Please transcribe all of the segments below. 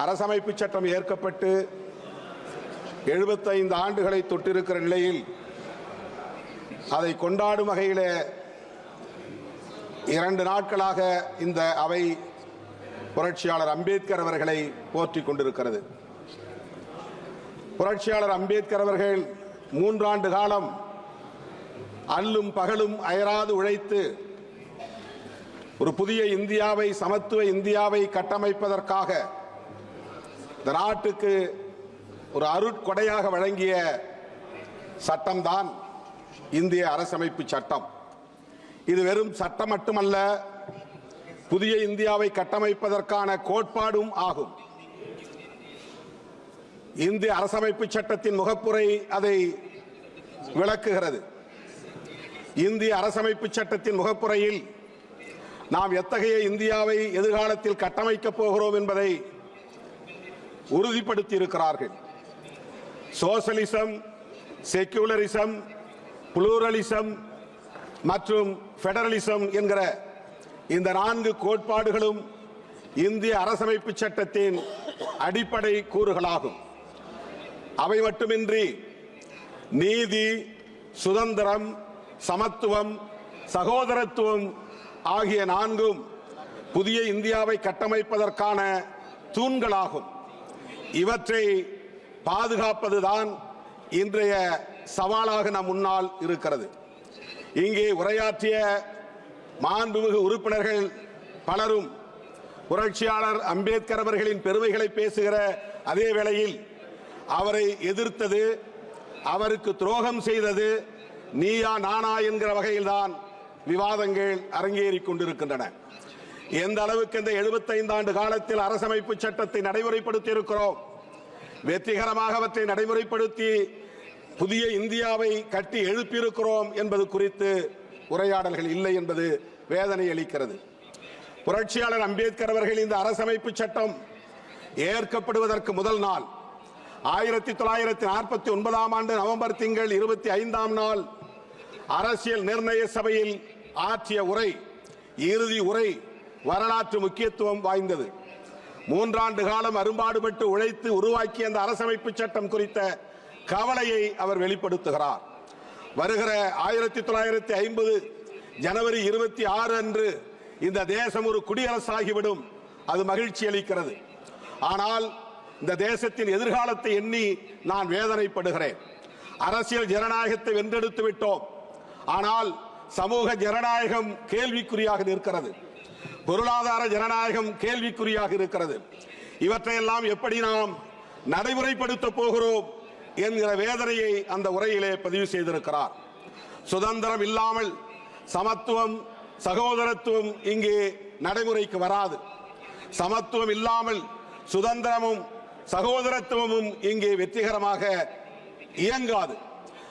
அரசமைப்பு சட்டம் ஏற்கப்பட்டு எழுபத்தைந்து ஆண்டுகளை தொட்டிருக்கிற நிலையில் அதை கொண்டாடும் வகையில் இரண்டு நாட்களாக இந்த அவை புரட்சியாளர் அம்பேத்கர் அவர்களை போற்றிக் கொண்டிருக்கிறது. புரட்சியாளர் அம்பேத்கர் அவர்கள் மூன்றாண்டு காலம் அல்லும் பகலும் அயராது உழைத்து ஒரு புதிய இந்தியாவை சமத்துவ இந்தியாவை கட்டமைப்பதற்காக இந்த நாட்டுக்கு ஒரு அருட்கொடையாக வழங்கிய சட்டம்தான் இந்திய அரசமைப்பு சட்டம். இது வெறும் சட்டம் மட்டுமல்ல புதிய இந்தியாவை கட்டமைப்பதற்கான கோட்பாடும் ஆகும். இந்திய அரசமைப்பு சட்டத்தின் முகப்புரை அதை விளக்குகிறது. இந்திய அரசமைப்பு சட்டத்தின் முகப்புரையில் நாம் எத்தகைய இந்தியாவை எதிர்காலத்தில் கட்டமைக்கப் போகிறோம் என்பதை உறுதிப்படுத்தி இருக்கிறார்கள் சோசலிசம் செக்யூலரிசம் புளூரலிசம் மற்றும் ஃபெடரலிசம் என்கிற இந்த நான்கு கோட்பாடுகளும் இந்திய அரசமைப்பு சட்டத்தின் அடிப்படை கூறுகளாகும். அவை மட்டுமின்றி நீதி சுதந்திரம் சமத்துவம் சகோதரத்துவம் ஆகிய நான்கும் புதிய இந்தியாவை கட்டமைப்பதற்கான தூண்களாகும். இவற்றை பாதுகாப்பதுதான் இன்றைய சவாலாக நம் முன்னால் இருக்கிறது. இங்கே உரையாற்றிய மாண்புமிகு உறுப்பினர்கள் பலரும் புரட்சியாளர் அம்பேத்கர் அவர்களின் பெருமைகளை பேசுகிற அதே வேளையில் அவரை எதிர்த்தது அவருக்கு துரோகம் செய்தது நீயா நானா என்கிற வகையில்தான் விவாதங்கள் அரங்கேறிக் கொண்டிருக்கின்றன. எந்த அளவுக்கு இந்த 75 ஆண்டு காலத்தில் அரசமைப்பு சட்டத்தை நடைமுறைப்படுத்தி இருக்கிறோம் வெற்றிகரமாக அவற்றை நடைமுறைப்படுத்தி புதிய இந்தியாவை கட்டி எழுப்பியிருக்கிறோம் என்பது குறித்து உரையாடல்கள் இல்லை என்பது வேதனை அளிக்கிறது. புரட்சியாளர் அம்பேத்கர் அவர்கள் இந்த அரசமைப்பு சட்டம் ஏற்கப்படுவதற்கு முதல் நாள் ஆயிரத்தி தொள்ளாயிரத்தி நாற்பத்தி ஒன்பதாம் ஆண்டு நவம்பர் திங்கள் இருபத்தி ஐந்தாம் நாள் அரசியல் நிர்ணய சபையில் ஆற்றிய உரை இறுதி உரை வரலாற்று முக்கியத்துவம் வாய்ந்தது. மூன்றாண்டு காலம் அரும்பாடுபட்டு உழைத்து உருவாக்கிய அந்த அரசமைப்பு சட்டம் குறித்த கவலையை அவர் வெளிப்படுத்துகிறார். வருகிற ஆயிரத்தி தொள்ளாயிரத்தி ஐம்பது ஜனவரி இருபத்தி ஆறு அன்று இந்த தேசம் ஒரு குடியரசாகிவிடும். அது மகிழ்ச்சி அளிக்கிறது. ஆனால் இந்த தேசத்தின் எதிர்காலத்தை எண்ணி நான் வேதனைப்படுகிறேன். அரசியல் ஜனநாயகத்தை வென்றெடுத்து விட்டோம். ஆனால் சமூக ஜனநாயகம் கேள்விக்குறியாக நிற்கிறது. பொருளாதார ஜனநாயகம் கேள்விக்குறியாக இருக்கிறது. இவற்றையெல்லாம் எப்படி நாம் நடைமுறைப்படுத்த போகிறோம் என்கிற வேதனையை அந்த உரையிலே பதிவு செய்திருக்கிறார். சுதந்திரம் இல்லாமல் சமத்துவம் சகோதரத்துவம் இங்கே நடைமுறைக்கு வராது. சமத்துவம் இல்லாமல் சுதந்திரமும் சகோதரத்துவமும் இங்கே வெற்றிகரமாக இயங்காது.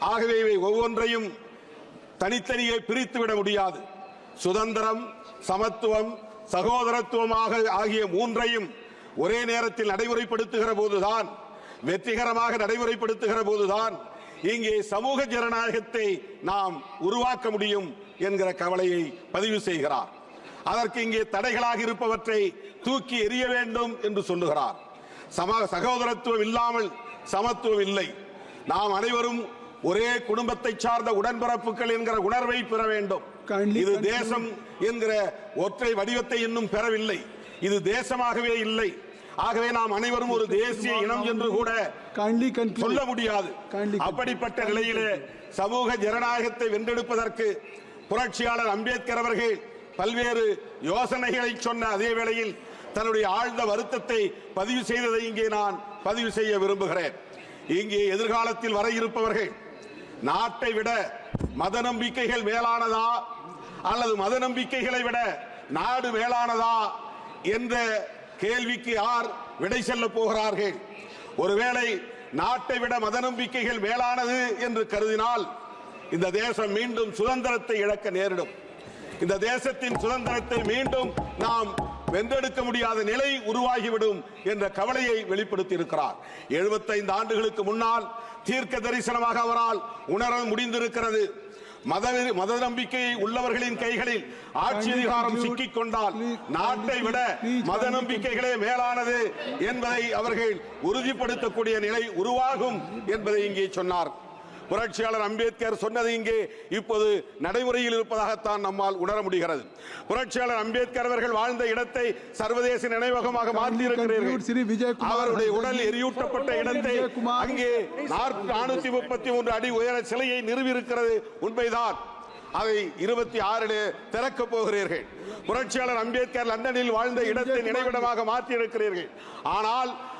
ஆகவே இவை ஒவ்வொன்றையும் தனித்தனியே பிரித்துவிட முடியாது. சுதந்திரம் சமத்துவம் சகோதரத்துவமாக ஆகிய மூன்றையும் ஒரே நேரத்தில் நடைமுறைப்படுத்துகிற போதுதான் வெற்றிகரமாக நடைமுறைப்படுத்துகிற போதுதான் இங்கே சமூக ஜனநாயகத்தை நாம் உருவாக்க முடியும் என்கிற கவலையை பதிவு செய்கிறார். அதற்கு இங்கே தடைகளாக இருப்பவற்றை தூக்கி எறிய வேண்டும் என்று சொல்லுகிறார். சம சகோதரத்துவம் இல்லாமல் சமத்துவம் இல்லை. நாம் அனைவரும் ஒரே குடும்பத்தை சார்ந்த உடன்பிறப்புகள் என்கிற உணர்வை பெற வேண்டும். இது. தேசம் என்கிற ஒற்றை வடிவத்தை இன்னும் பெறவில்லை. இது தேசமாகவே இல்லை. ஆகவே நாம் அனைவரும் ஒரு தேசிய இனம் என்று கூட. சொல்ல முடியாது. அப்படிப்பட்ட நிலையிலே சமூக ஜனநாயகத்தை வென்றெடுப்பதற்கு புரட்சியாளர் அம்பேத்கர் அவர்கள் பல்வேறு யோசனைகளை சொன்ன அதே வேளையில் தன்னுடைய ஆழ்ந்த வருத்தத்தை பதிவு செய்ததை இங்கே நான் பதிவு செய்ய விரும்புகிறேன். இங்கே எதிர்காலத்தில் வர இருப்பவர்கள் நாட்டை விட மத நம்பிக்கைகள் மேலானதா அல்லது மத நம்பிக்கைகளை விட நாடு மேலானதா என்ற கேள்விக்கு யார் விடை செல்ல போகிறார்கள்? ஒருவேளை நாட்டை விட மத நம்பிக்கைகள் மேலானது என்று கருதினால் இந்த தேசம் மீண்டும் சுதந்திரத்தை இழக்க நேரிடும். இந்த தேசத்தின் சுதந்திரத்தை மீண்டும் நாம் வென்றெடுக்க முடியாத நிலை உருவாகிவிடும் என்ற கவலையை வெளிப்படுத்தி இருக்கிறார் 75 ஆண்டுகளுக்கு முன்னால் தீர்க்க தரிசனமாக அவரால் உணர முடிந்திருக்கிறது. மத மத நம்பிக்கை உள்ளவர்களின் கைகளில் ஆட்சி அதிகாரம் சிக்கிக் கொண்டால் நாட்டை விட மத நம்பிக்கைகளே மேலானது என்பதை அவர்கள் உறுதிப்படுத்தக்கூடிய நிலை உருவாகும் என்பதை இங்கே சொன்னார். புரட்சியாளர் அம்பேத்கர் சொன்னது இங்கே இப்போது நடைமுறையில் இருப்பதாகத்தான் நம்மால் உணர முடிகிறது. புரட்சியாளர் அம்பேத்கர் அவர்கள் வாழ்ந்த இடத்தை சர்வதேச நினைவகமாக மாற்றியிருக்கிறீர்கள். அவருடைய உடல் எரியூட்டப்பட்ட இடத்தை அங்கே நானூத்தி முப்பத்தி மூன்று அடி உயர சிலையை நிறுவியிருக்கிறது உண்மைதான். அதை இருபத்தி ஆறில் திறக்க போகிறீர்கள். புரட்சியாளர் அம்பேத்கர் லண்டனில் வாழ்ந்த இடத்தை நினைவிடமாக மாற்றியிருக்கிறீர்கள். ஆனால்